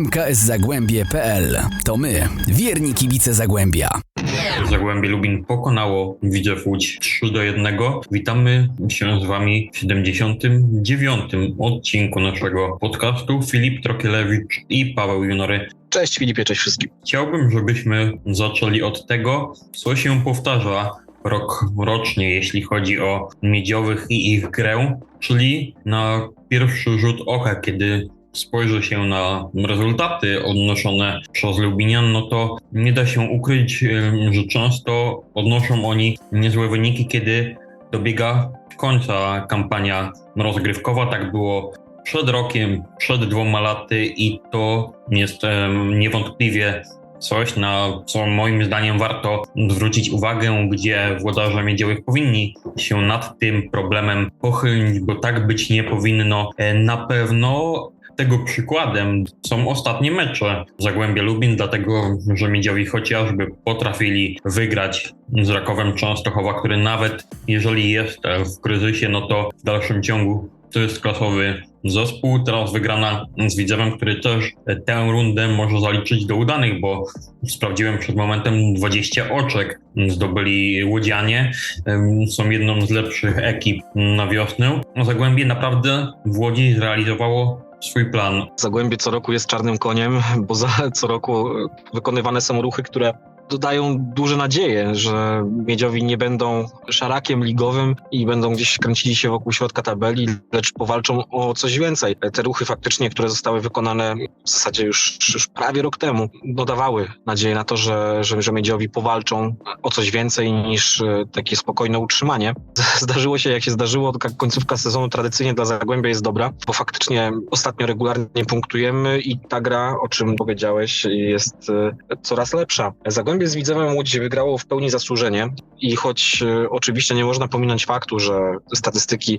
mkszagłębie.pl. To my, wierni kibice Zagłębia. Zagłębie Lubin pokonało Widzew Łódź 3 do 1. Witamy się z Wami w 79. odcinku naszego podcastu. Filip Trokielewicz i Paweł Junory. Cześć Filipie, cześć wszystkim. Chciałbym, żebyśmy zaczęli od tego, co się powtarza rok rocznie, jeśli chodzi o miedziowych i ich grę, czyli na pierwszy rzut oka, kiedy spojrzy się na rezultaty odnoszone przez Lubinian, no to nie da się ukryć, że często odnoszą oni niezłe wyniki, kiedy dobiega końca kampania rozgrywkowa. Tak było przed rokiem, przed dwoma laty i to jest niewątpliwie coś, na co moim zdaniem warto zwrócić uwagę, gdzie włodarze miedziowych powinni się nad tym problemem pochylić, bo tak być nie powinno. E, Na pewno tego przykładem są ostatnie mecze Zagłębia Lubin, dlatego że miedziowi chociażby potrafili wygrać z Rakowem Częstochowa, który nawet jeżeli jest w kryzysie, no to w dalszym ciągu to jest klasowy zespół. Teraz wygrana z Widzewem, który też tę rundę może zaliczyć do udanych, bo sprawdziłem przed momentem 20 oczek zdobyli Łodzianie. Są jedną z lepszych ekip na wiosnę. Zagłębie naprawdę w Łodzi zrealizowało swój plan. Zagłębie co roku jest czarnym koniem, bo za, co roku wykonywane są ruchy, które dodają duże nadzieje, że miedziowi nie będą szarakiem ligowym i będą gdzieś kręcili się wokół środka tabeli, lecz powalczą o coś więcej. Te ruchy faktycznie, które zostały wykonane w zasadzie już, już prawie rok temu, dodawały nadzieję na to, że, że, że miedziowi powalczą o coś więcej niż e, takie spokojne utrzymanie. Zdarzyło się jak się zdarzyło, taka końcówka sezonu tradycyjnie dla Zagłębia jest dobra, bo faktycznie ostatnio regularnie punktujemy i ta gra, o czym powiedziałeś, jest e, coraz lepsza. Zagłębie z Widzewem Łódź wygrało w pełni zasłużenie i choć e, oczywiście nie można pominąć faktu, że statystyki,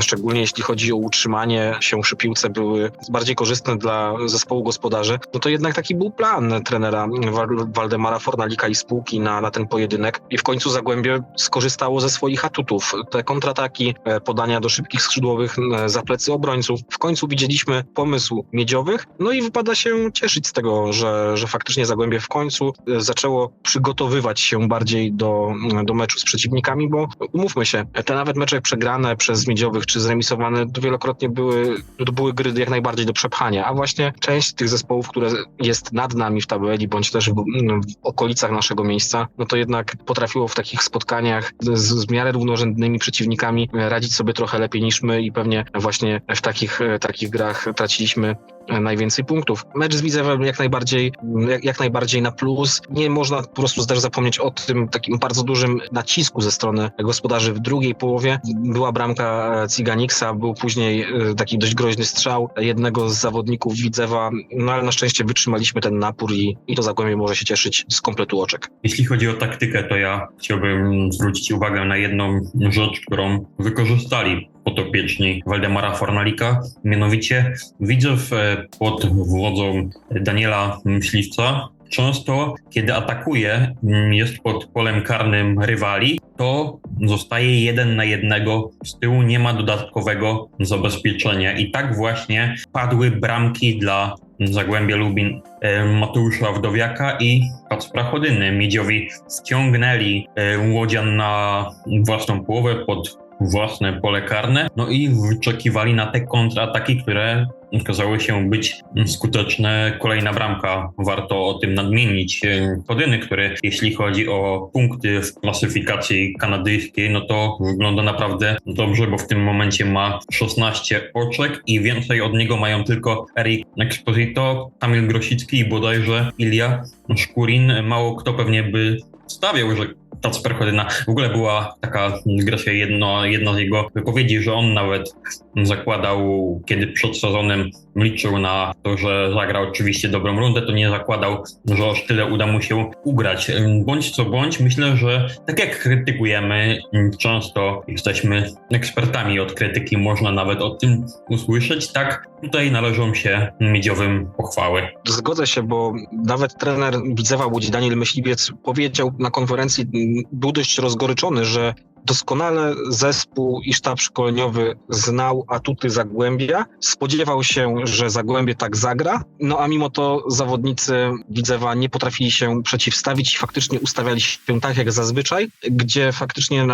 szczególnie jeśli chodzi o utrzymanie się przy piłce, były bardziej korzystne dla zespołu gospodarzy, no to jednak taki był plan trenera Wal- Waldemara Fornalika i spółki na, na ten pojedynek i w końcu Zagłębie skorzystało ze swoich atutów. Te kontrataki, e, podania do szybkich skrzydłowych za plecy obrońców. W końcu widzieliśmy pomysł miedziowych, no i wypada się cieszyć z tego, że, że faktycznie Zagłębie w końcu e, zaczęło przygotowywać się bardziej do, do meczu z przeciwnikami, bo umówmy się, te nawet mecze przegrane przez miedziowych czy zremisowane wielokrotnie były, to były gry jak najbardziej do przepchania, a właśnie część tych zespołów, które jest nad nami w tabeli, bądź też w, w okolicach naszego miejsca, no to jednak potrafiło w takich spotkaniach z, z miarę równorzędnymi przeciwnikami radzić sobie trochę lepiej niż my i pewnie właśnie w takich, takich grach traciliśmy najwięcej punktów. Mecz z Widzewem jak najbardziej, jak, jak najbardziej na plus. Nie można po prostu też zapomnieć o tym takim bardzo dużym nacisku ze strony gospodarzy w drugiej połowie. Była bramka Ciganiksa, był później e, taki dość groźny strzał jednego z zawodników Widzewa, no ale na szczęście wytrzymaliśmy ten napór i, i to Zagłębie może się cieszyć z kompletu oczek. Jeśli chodzi o taktykę, to ja chciałbym zwrócić uwagę na jedną rzecz, którą wykorzystali potopieczni Waldemara Fornalika. Mianowicie Widzew e, pod wodzą Daniela Myśliwca często, kiedy atakuje, mm, jest pod polem karnym rywali, to zostaje jeden na jednego z tyłu, nie ma dodatkowego zabezpieczenia. I tak właśnie padły bramki dla Zagłębia Lubin e, Mateusza Wdowiaka i Kacpra Chodyny. Miedziowi wciągnęli e, Łodzian na własną połowę pod własne pole karne, no i wyczekiwali na te kontrataki, które okazały się być skuteczne. Kolejna bramka, warto o tym nadmienić. Chodyny, który jeśli chodzi o punkty w klasyfikacji kanadyjskiej, no to wygląda naprawdę dobrze, bo w tym momencie ma 16 oczek i więcej od niego mają tylko Eric Exposito, Kamil Grosicki i bodajże Ilia Szkurin. Mało kto pewnie by stawiał, że Kacper Chodyna. W ogóle była taka dygresja, jedno, jedna z jego wypowiedzi, że on nawet zakładał, kiedy przed sezonem liczył na to, że zagra oczywiście dobrą rundę, to nie zakładał, że aż tyle uda mu się ugrać. Bądź co bądź, myślę, że tak jak krytykujemy, często jesteśmy ekspertami od krytyki, można nawet o tym usłyszeć, tak tutaj należą się miedziowym pochwały. Zgodzę się, bo nawet trener Widzewa Łódź Daniel Myśliwiec powiedział na konferencji, był dość rozgoryczony, że doskonale zespół i sztab szkoleniowy znał atuty Zagłębia, spodziewał się, że Zagłębie tak zagra, no a mimo to zawodnicy Widzewa nie potrafili się przeciwstawić i faktycznie ustawiali się tak jak zazwyczaj, gdzie faktycznie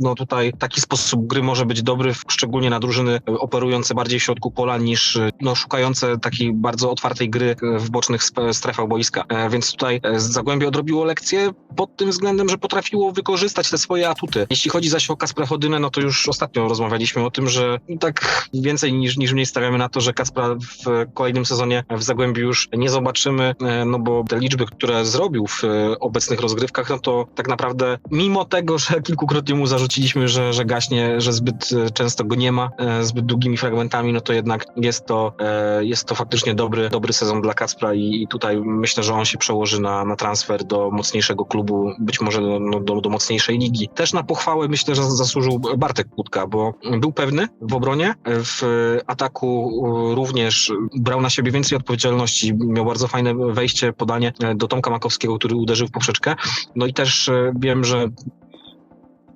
no tutaj taki sposób gry może być dobry, szczególnie na drużyny operujące bardziej w środku pola niż no, szukające takiej bardzo otwartej gry w bocznych strefach boiska. E, więc tutaj Zagłębie odrobiło lekcję pod tym względem, że potrafiło wykorzystać te swoje atuty. Jeśli chodzi zaś o Kasprę Chodynę, no to już ostatnio rozmawialiśmy o tym, że tak więcej niż, niż mniej stawiamy na to, że Kaspra w kolejnym sezonie w Zagłębiu już nie zobaczymy, e, no bo te liczby, które zrobił w obecnych rozgrywkach, no to tak naprawdę mimo tego, że kilkukrotnie mu zarzuciliśmy, że, że gaśnie, że zbyt e, często go nie ma, e, zbyt długimi fragmentami, no to jednak jest to, jest to faktycznie dobry, dobry sezon dla Kaspra i tutaj myślę, że on się przełoży na, na transfer do mocniejszego klubu, być może do, no, do, do mocniejszej ligi. Też na pochwałę myślę, że zasłużył Bartek Kłódka, bo był pewny w obronie, w ataku również brał na siebie więcej odpowiedzialności, miał bardzo fajne wejście, podanie do Tomka Makowskiego, który uderzył w poprzeczkę. No i też e, wiem, że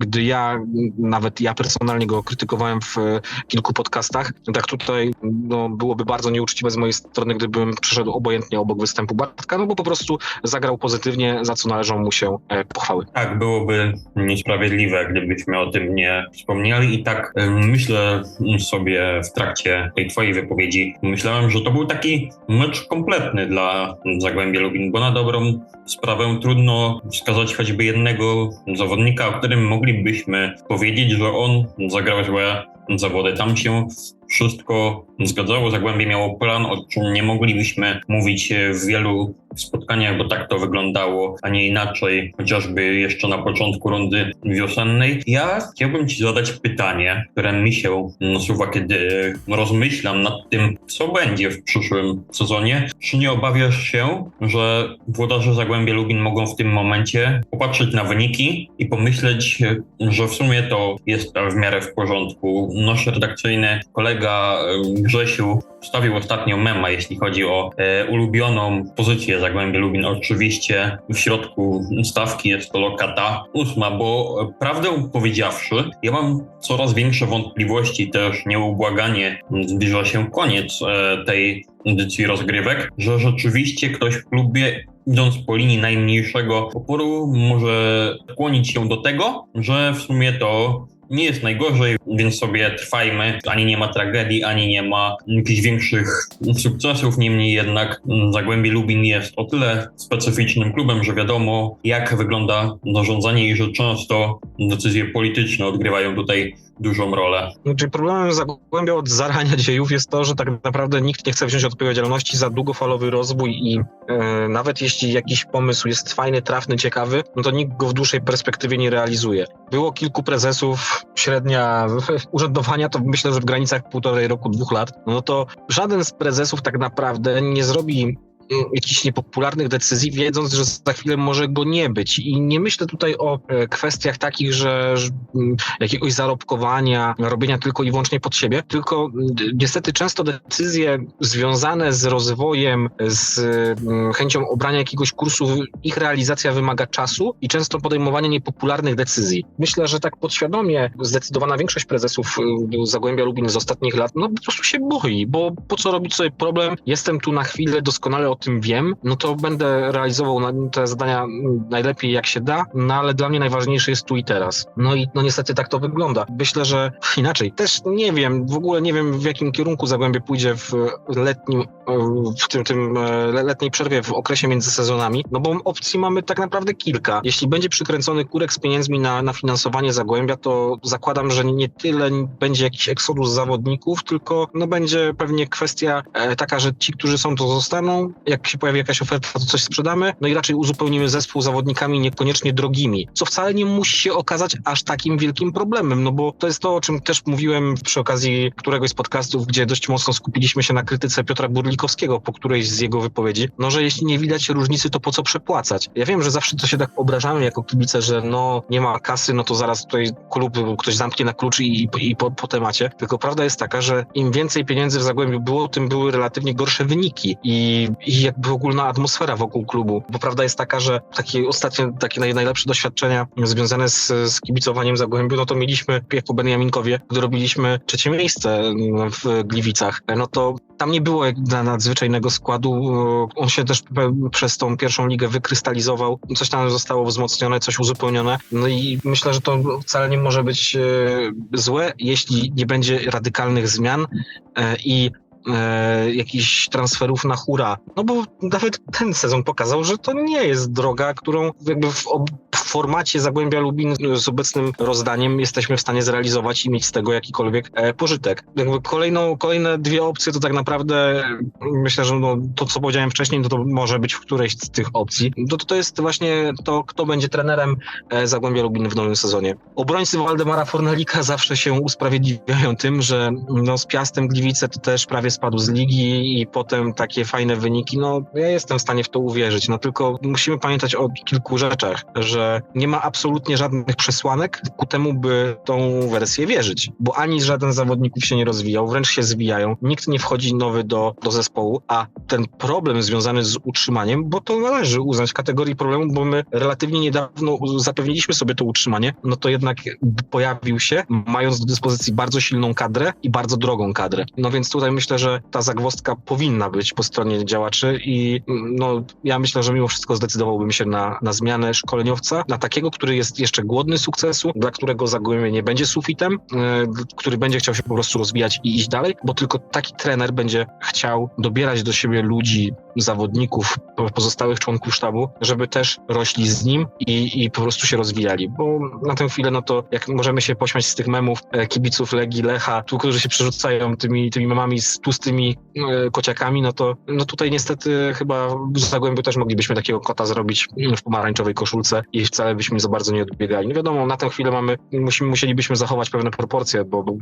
gdy ja, nawet ja personalnie go krytykowałem w e, kilku podcastach, tak tutaj no, byłoby bardzo nieuczciwe z mojej strony, gdybym przyszedł obojętnie obok występu Bartka, no bo po prostu zagrał pozytywnie, za co należą mu się e, pochwały. Tak, byłoby niesprawiedliwe, gdybyśmy o tym nie wspomnieli i tak myślę sobie w trakcie tej twojej wypowiedzi, myślałem, że to był taki mecz kompletny dla Zagłębia Lubin, bo na dobrą sprawę trudno wskazać choćby jednego zawodnika, o którym moglibyśmy powiedzieć, że on zagrał złe zawody. Tam się wszystko zgadzało. Zagłębie miało plan, o czym nie moglibyśmy mówić w wielu spotkaniach, bo tak to wyglądało, a nie inaczej, chociażby jeszcze na początku rundy wiosennej. Ja chciałbym Ci zadać pytanie, które mi się nasuwa, kiedy rozmyślam nad tym, co będzie w przyszłym sezonie. Czy nie obawiasz się, że włodarze Zagłębia Lubin mogą w tym momencie popatrzeć na wyniki i pomyśleć, że w sumie to jest w miarę w porządku. Nasz redakcyjny kolega Grzesiu wstawił ostatnio mema, jeśli chodzi o e, ulubioną pozycję Zagłębia Lubin. Oczywiście w środku stawki jest to lokata ósma, bo e, prawdę powiedziawszy, ja mam coraz większe wątpliwości też nieubłaganie zbliża się koniec e, tej edycji rozgrywek, że rzeczywiście ktoś w klubie idąc po linii najmniejszego oporu, może skłonić się do tego, że w sumie to nie jest najgorzej, więc sobie trwajmy. Ani nie ma tragedii, ani nie ma jakichś większych sukcesów. Niemniej jednak Zagłębie Lubin jest o tyle specyficznym klubem, że wiadomo, jak wygląda zarządzanie i że często decyzje polityczne odgrywają tutaj dużą rolę. Czyli problemem Zagłębia od zarania dziejów jest to, że tak naprawdę nikt nie chce wziąć odpowiedzialności za długofalowy rozwój i e, nawet jeśli jakiś pomysł jest fajny, trafny, ciekawy, no to nikt go w dłuższej perspektywie nie realizuje. Było kilku prezesów, średnia urzędowania to myślę, że w granicach półtorej roku, dwóch lat, no to żaden z prezesów tak naprawdę nie zrobi jakichś niepopularnych decyzji, wiedząc, że za chwilę może go nie być. I nie myślę tutaj o e, kwestiach takich, że jakiegoś zarobkowania, robienia tylko i wyłącznie pod siebie, tylko niestety często decyzje związane z rozwojem, z chęcią obrania jakiegoś kursu, ich realizacja wymaga czasu i często podejmowania niepopularnych decyzji. Myślę, że tak podświadomie zdecydowana większość prezesów y, Zagłębia Lubin z ostatnich lat, no po prostu się boi, bo po co robić sobie problem? Jestem tu na chwilę, doskonale o tym wiem, no to będę realizował te zadania najlepiej jak się da, no ale dla mnie najważniejsze jest tu i teraz. No i no niestety tak to wygląda. Myślę, że inaczej. Też nie wiem, w ogóle nie wiem w jakim kierunku Zagłębie pójdzie w letnim, w tym, tym e, letniej przerwie w okresie między sezonami, no bo opcji mamy tak naprawdę kilka. Jeśli będzie przykręcony kurek z pieniędzmi na, na finansowanie Zagłębia, to zakładam, że nie tyle będzie jakiś eksodus zawodników, tylko no będzie pewnie kwestia e, taka, że ci, którzy są, to zostaną, jak się pojawi jakaś oferta, to coś sprzedamy, no i raczej uzupełnimy zespół zawodnikami niekoniecznie drogimi, co wcale nie musi się okazać aż takim wielkim problemem, no bo to jest to, o czym też mówiłem przy okazji któregoś z podcastów, gdzie dość mocno skupiliśmy się na krytyce Piotra Burlikowskiego po którejś z jego wypowiedzi, no że jeśli nie widać różnicy, to po co przepłacać? Ja wiem, że zawsze to się tak obrażamy jako kibice, że no nie ma kasy, no to zaraz tutaj klub ktoś zamknie na klucz i, i po, po temacie, tylko prawda jest taka, że im więcej pieniędzy w Zagłębiu było, tym były relatywnie gorsze wyniki. I, i i jakby ogólna atmosfera wokół klubu. Bo prawda jest taka, że takie ostatnie, takie naj, najlepsze doświadczenia związane z, z kibicowaniem Zagłębiu, no to mieliśmy jak po Beniaminkowie, gdy robiliśmy trzecie miejsce w Gliwicach. No to tam nie było na nadzwyczajnego składu. On się też przez tą pierwszą ligę wykrystalizował. Coś tam zostało wzmocnione, coś uzupełnione. No i myślę, że to wcale nie może być e, złe, jeśli nie będzie radykalnych zmian e, i e, jakichś transferów na hura. No bo nawet ten sezon pokazał, że to nie jest droga, którą jakby w, w formacie Zagłębia Lubin z obecnym rozdaniem jesteśmy w stanie zrealizować i mieć z tego jakikolwiek e, pożytek. Jakby kolejną, kolejne dwie opcje to tak naprawdę myślę, że no, to co powiedziałem wcześniej, no to może być w którejś z tych opcji. To, to jest właśnie to, kto będzie trenerem e, Zagłębia Lubin w nowym sezonie. Obrońcy Waldemara Fornalika zawsze się usprawiedliwiają tym, że no, z Piastem Gliwice to też prawie spadł z ligi i potem takie fajne wyniki. No ja jestem w stanie w to uwierzyć, no tylko musimy pamiętać o kilku rzeczach, że nie ma absolutnie żadnych przesłanek ku temu, by tą wersję wierzyć, bo ani żaden z zawodników się nie rozwijał, wręcz się zwijają, nikt nie wchodzi nowy do, do zespołu, a ten problem związany z utrzymaniem, bo to należy uznać w kategorii problemu, bo my relatywnie niedawno zapewniliśmy sobie to utrzymanie, no to jednak pojawił się, mając do dyspozycji bardzo silną kadrę i bardzo drogą kadrę. No więc tutaj myślę, że ta zagwozdka powinna być po stronie działaczy i mm, no ja myślę, że mimo wszystko zdecydowałbym się na, na zmianę szkoleniowca, na takiego, który jest jeszcze głodny sukcesu, dla którego Zagłębie nie będzie sufitem, e, który będzie chciał się po prostu rozwijać i iść dalej, bo tylko taki trener będzie chciał dobierać do siebie ludzi, zawodników, po- pozostałych członków sztabu, żeby też rośli z nim i, i po prostu się rozwijali, bo na tę chwilę, no to jak możemy się pośmiać z tych memów e, kibiców Legii, Lecha, tu, którzy się przerzucają tymi, tymi memami z tłustymi e, kociakami, no to no tutaj niestety chyba w Zagłębiu też moglibyśmy takiego kota zrobić w pomarańczowej koszulce i wcale byśmy za bardzo nie odbiegali. No wiadomo, na tę chwilę mamy, musimy, musielibyśmy zachować pewne proporcje, bo, bo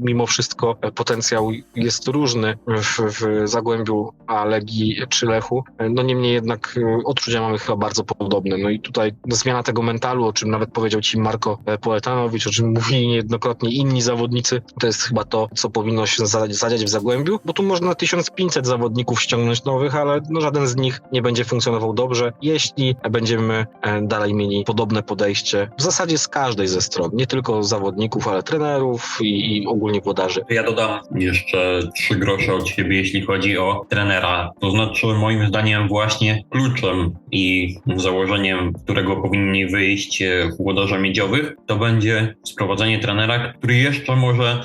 mimo wszystko e, potencjał jest różny w, w Zagłębiu, a Legii czy Lechu. No niemniej jednak e, odczucia mamy chyba bardzo podobne. No i tutaj zmiana tego mentalu, o czym nawet powiedział ci Marko e, Poetanowicz, o czym mówili niejednokrotnie inni zawodnicy, to jest chyba to, co powinno się za- zadziać w Zagłębiu, bo tu można 1500 zawodników ściągnąć nowych, ale no żaden z nich nie będzie funkcjonował dobrze, jeśli będziemy e, dalej mieli podobne podejście w zasadzie z każdej ze stron, nie tylko zawodników, ale trenerów i, i ogólnie włodarzy. Ja dodam jeszcze trzy grosze od siebie, jeśli chodzi o trenera. To znaczy, moim zdaniem, właśnie kluczem i założeniem, którego powinni wyjść e, włodarze miedziowych, to będzie sprowadzenie trenera, który jeszcze może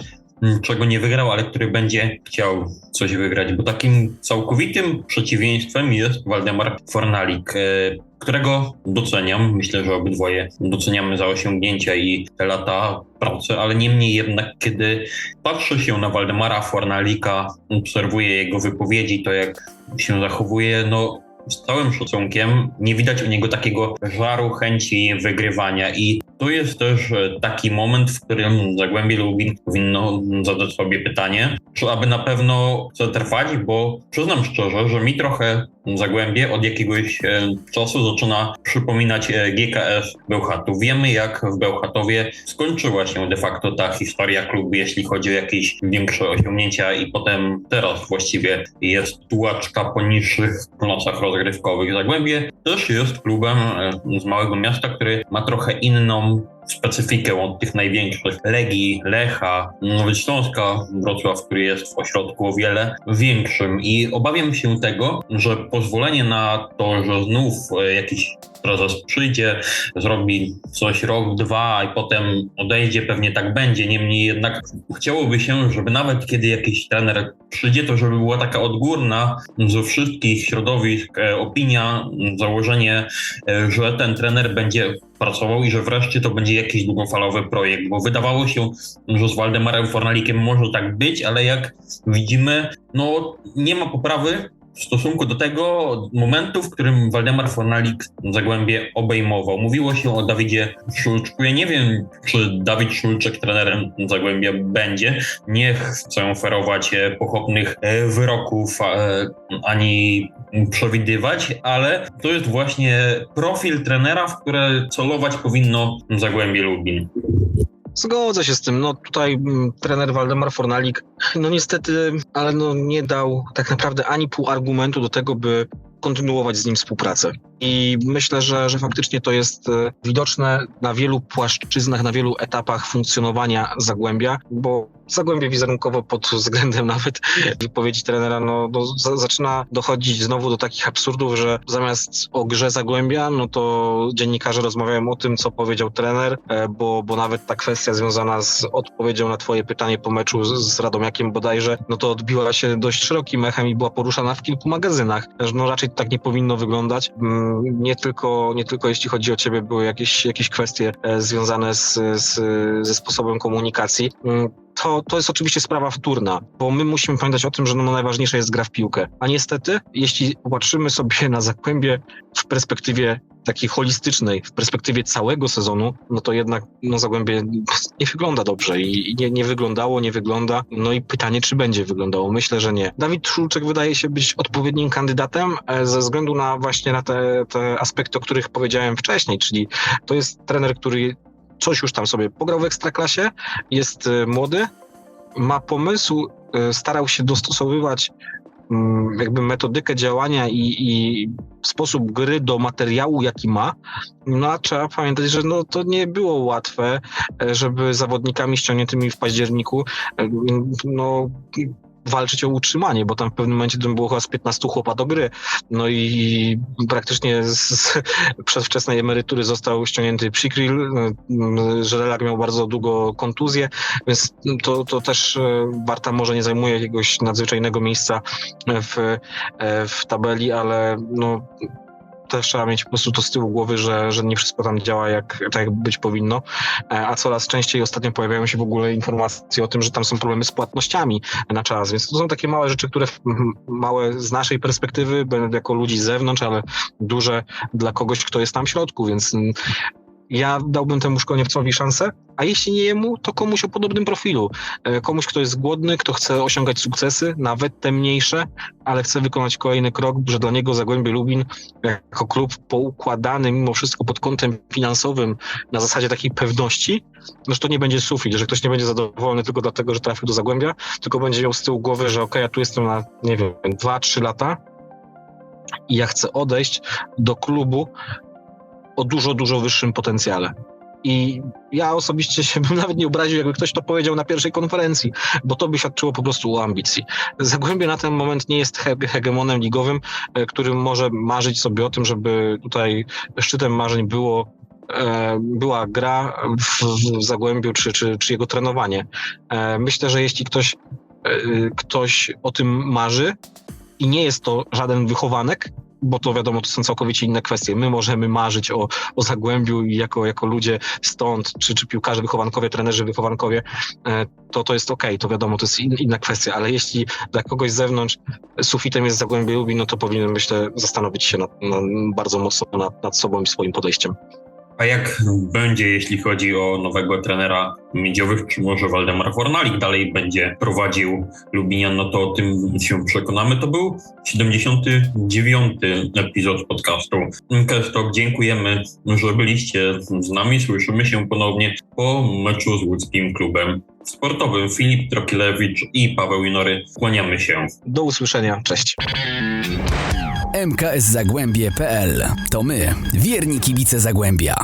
czego nie wygrał, ale który będzie chciał coś wygrać, bo takim całkowitym przeciwieństwem jest Waldemar Fornalik, e, którego doceniam. Myślę, że obydwoje doceniamy za osiągnięcia i te lata pracy, ale niemniej jednak, kiedy patrzy się na Waldemara Fornalika, obserwuje jego wypowiedzi, to jak się zachowuje, no z całym szacunkiem nie widać u niego takiego żaru, chęci wygrywania i to jest też e, taki moment, w którym Zagłębie Lubin powinno zadać sobie pytanie, czy aby na pewno chce trwać, bo przyznam szczerze, że mi trochę Zagłębie od jakiegoś e, czasu zaczyna przypominać e, GKS Bełchatu. Wiemy, jak w Bełchatowie skończyła się de facto ta historia klubu, jeśli chodzi o jakieś większe osiągnięcia i potem teraz właściwie jest tułaczka po niższych klasach rozgrywkowych. Zagłębie też jest klubem z małego miasta, który ma trochę inną vọng specyfikę od tych największych Legii, Lecha, nawet Śląska, Wrocław, który jest w ośrodku o wiele większym. I obawiam się tego, że pozwolenie na to, że znów e, jakiś prezes przyjdzie, zrobi coś rok, dwa i potem odejdzie, pewnie tak będzie, niemniej jednak chciałoby się, żeby nawet kiedy jakiś trener przyjdzie, to żeby była taka odgórna ze wszystkich środowisk e, opinia, założenie, e, że ten trener będzie pracował i że wreszcie to będzie jakiś długofalowy projekt, bo wydawało się, że z Waldemarem Fornalikiem może tak być, ale jak widzimy, no nie ma poprawy w stosunku do tego momentu, w którym Waldemar Fornalik Zagłębie obejmował. Mówiło się o Dawidzie Szulczku. Ja nie wiem, czy Dawid Szulczek trenerem Zagłębia będzie. Nie chcę oferować e, pochopnych e, wyroków ani przewidywać, ale to jest właśnie profil trenera, w które celować powinno Zagłębie Lubin. Zgodzę się z tym. No tutaj mm, trener Waldemar Fornalik, no niestety, ale no nie dał tak naprawdę ani pół argumentu do tego, by kontynuować z nim współpracę. I myślę, że, że faktycznie to jest e, widoczne na wielu płaszczyznach, na wielu etapach funkcjonowania Zagłębia, bo Zagłębie wizerunkowo pod względem nawet wypowiedzi trenera no, no, za, zaczyna dochodzić znowu do takich absurdów, że zamiast o grze Zagłębia, no to dziennikarze rozmawiają o tym, co powiedział trener, e, bo, bo nawet ta kwestia związana z odpowiedzią na twoje pytanie po meczu z, z Radomiakiem bodajże, no to odbiła się dość szerokim echem i była poruszana w kilku magazynach. No raczej tak nie powinno wyglądać. Mm, Nie tylko, nie tylko jeśli chodzi o ciebie były jakieś, jakieś kwestie e, związane z, z, ze sposobem komunikacji. To, to jest oczywiście sprawa wtórna, bo my musimy pamiętać o tym, że no, najważniejsza jest gra w piłkę. A niestety, jeśli popatrzymy sobie na Zagłębie w perspektywie takiej holistycznej, w perspektywie całego sezonu, no to jednak no, Zagłębie nie wygląda dobrze i i nie, nie wyglądało, nie wygląda. No i pytanie, czy będzie wyglądało? Myślę, że nie. Dawid Szulczek wydaje się być odpowiednim kandydatem e, ze względu na właśnie na te, te aspekty, o których powiedziałem wcześniej, czyli to jest trener, który coś już tam sobie pograł w ekstraklasie, jest e, młody, ma pomysł, e, starał się dostosowywać mm, jakby metodykę działania i, i sposób gry do materiału, jaki ma. No a trzeba pamiętać, że no, to nie było łatwe, e, żeby zawodnikami ściągniętymi w październiku e, no, walczyć o utrzymanie, bo tam w pewnym momencie było chyba z 15 chłopa do gry. No i praktycznie z, z przedwczesnej emerytury został ściągnięty Przykril, Żelelak miał bardzo długo kontuzję, więc to, to też Barta może nie zajmuje jakiegoś nadzwyczajnego miejsca w, e, w tabeli, ale no też trzeba mieć po prostu to z tyłu głowy, że, że nie wszystko tam działa jak, tak jak być powinno, E, a coraz częściej ostatnio pojawiają się w ogóle informacje o tym, że tam są problemy z płatnościami na czas, więc to są takie małe rzeczy, które małe z naszej perspektywy, jako ludzi z zewnątrz, ale duże dla kogoś, kto jest tam w środku, więc ja dałbym temu szkoleniowcowi szansę, a jeśli nie jemu, to komuś o podobnym profilu. E, Komuś, kto jest głodny, kto chce osiągać sukcesy, nawet te mniejsze, ale chce wykonać kolejny krok, że dla niego Zagłębie Lubin jako klub poukładany mimo wszystko pod kątem finansowym na zasadzie takiej pewności, no że to nie będzie sufit, że ktoś nie będzie zadowolony tylko dlatego, że trafił do Zagłębia, tylko będzie miał z tyłu głowy, że okej, ja tu jestem na, nie wiem, 2-3 lata i ja chcę odejść do klubu o dużo, dużo wyższym potencjale. I ja osobiście się bym nawet nie obraził, jakby ktoś to powiedział na pierwszej konferencji, bo to by świadczyło po prostu o ambicji. Zagłębie na ten moment nie jest he- hegemonem ligowym, e, który może marzyć sobie o tym, żeby tutaj szczytem marzeń było e, była gra w, w Zagłębiu czy, czy, czy jego trenowanie. E, Myślę, że jeśli ktoś, ktoś o tym marzy i nie jest to żaden wychowanek, bo to wiadomo, to są całkowicie inne kwestie. My możemy marzyć o, o Zagłębiu i jako, jako ludzie stąd, czy, czy piłkarze wychowankowie, trenerzy wychowankowie, e, to to jest okej, to wiadomo, to jest in, inna kwestia, ale jeśli dla kogoś z zewnątrz sufitem jest Zagłębie Lubin, no to powinien, myślę, zastanowić się nad, nad, bardzo mocno nad, nad sobą i swoim podejściem. A jak będzie, jeśli chodzi o nowego trenera miedziowych, czy może Waldemar Fornalik dalej będzie prowadził Lubinian, no to o tym się przekonamy. To był 79. epizod podcastu Kestok. Dziękujemy, że byliście z nami. Słyszymy się ponownie po meczu z łódzkim klubem sportowym. Filip Trokilewicz i Paweł Inory. Kłaniamy się. Do usłyszenia, cześć. mkszagłębie.pl To my, wierni kibice Zagłębia.